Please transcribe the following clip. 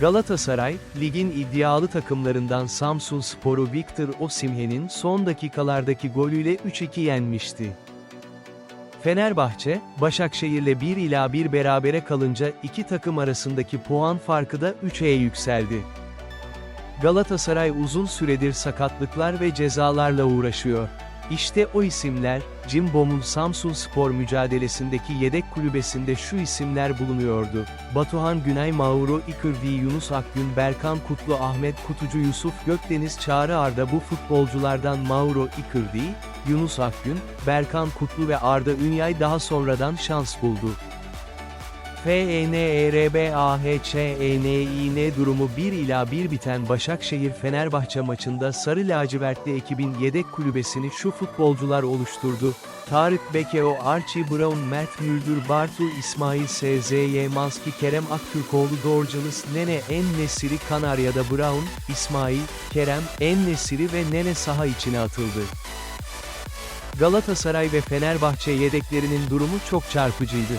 Galatasaray, ligin iddialı takımlarından Samsun Sporu Victor Osimhen'in son dakikalardaki golüyle 3-2 yenmişti. Fenerbahçe, Başakşehir'le 1 ila 1 berabere kalınca iki takım arasındaki puan farkı da 3'e yükseldi. Galatasaray uzun süredir sakatlıklar ve cezalarla uğraşıyor. İşte o isimler, Cimbom'un Samsun Spor mücadelesindeki yedek kulübesinde şu isimler bulunuyordu. Batuhan Günay Mauro İkırvi Yunus Akgün Berkan Kutlu Ahmet Kutucu Yusuf Gökdeniz Çağrı Arda bu futbolculardan Mauro İkırvi, Yunus Akgün, Berkan Kutlu ve Arda Ünyay daha sonradan şans buldu. E FENERBAHÇENİN durumu 1 ila 1 biten Başakşehir-Fenerbahçe maçında Sarı Lacivertli ekibin yedek kulübesini şu futbolcular oluşturdu. Tarık Bekeo, Archie Brown, Mert Müldür, Bartu, İsmail SZY, Manski, Kerem Aktürkoğlu, Dorcalis, Nene, En Nesiri, Kanarya'da Brown, İsmail, Kerem, En Nesiri ve Nene saha içine atıldı. Galatasaray ve Fenerbahçe yedeklerinin durumu çok çarpıcıydı.